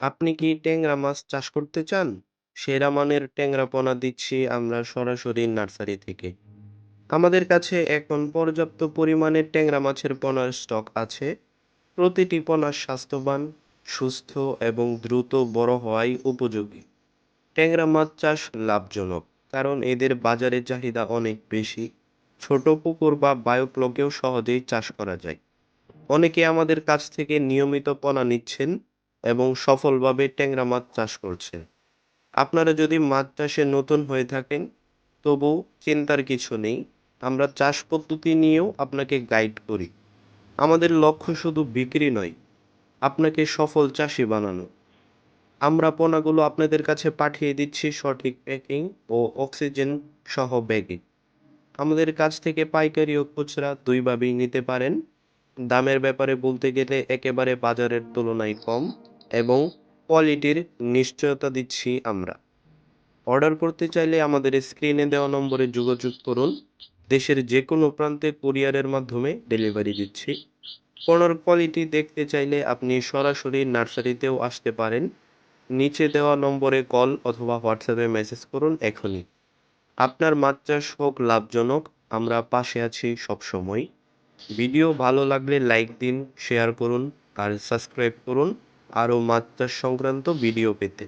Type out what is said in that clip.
আপনি কি ট্যাংরা মাছ চাষ করতে চান? সেরা মানের ট্যাংরা পোনা দিচ্ছি আমরা সরাসরি নার্সারি থেকে। আমাদের কাছে এখন পর্যাপ্ত পরিমাণে ট্যাংরা মাছের পোনার স্টক আছে। প্রতিটি পোনা স্বাস্থ্যবান, সুস্থ এবং দ্রুত বড় হওয়াই উপযোগী। ট্যাংরা মাছ চাষ লাভজনক কারণ এদের বাজারে চাহিদা অনেক বেশি। ছোট পুকুর বা বায়োফ্লকেও সহজেই চাষ করা যায়। অনেকে আমাদের কাছ থেকে নিয়মিত পোনা নিচ্ছেন এবং সফলভাবে ট্যাংরা মাছ চাষ করছেন। আপনারা যদি মাছ চাষে নতুন হয়ে থাকেন, তবু চিন্তার কিছু নেই, আমরা চাষ পদ্ধতি নিয়েও আপনাকে গাইড করি। আমাদের লক্ষ্য শুধু বিক্রি নয়, আপনাকে সফল চাষি বানানো। আমরা পোনাগুলো আপনাদের কাছে পাঠিয়ে দিচ্ছি সঠিক প্যাকিং ও অক্সিজেন সহ ব্যাগে। আমাদের কাছ থেকে পাইকারি ও খুচরা দুইভাবেই নিতে পারেন। দামের ব্যাপারে বলতে গেলে একেবারে বাজারের তুলনায় কম। এবং কোয়ালিটির নিশ্চয়তা দিচ্ছি আমরা। অর্ডার করতে চাইলে আমাদের স্ক্রিনে দেওয়া নম্বরে যোগাযোগ করুন। দেশের যে কোনো প্রান্তে কুরিয়ারের মাধ্যমে ডেলিভারি দিচ্ছি। পণ্যের কোয়ালিটি দেখতে চাইলে আপনি সরাসরি নার্সারিতেও আসতে পারেন। নিচে দেওয়া নম্বরে কল অথবা হোয়াটসঅ্যাপে মেসেজ করুন এখনই। আপনার মাছ চাষ হোক, লাভজনক, আমরা পাশে আছি সবসময়। ভিডিও ভালো লাগলে লাইক দিন শেয়ার করুন, আর সাবস্ক্রাইব করুন। আরও চাষ সংক্রান্ত ভিডিও পেতে।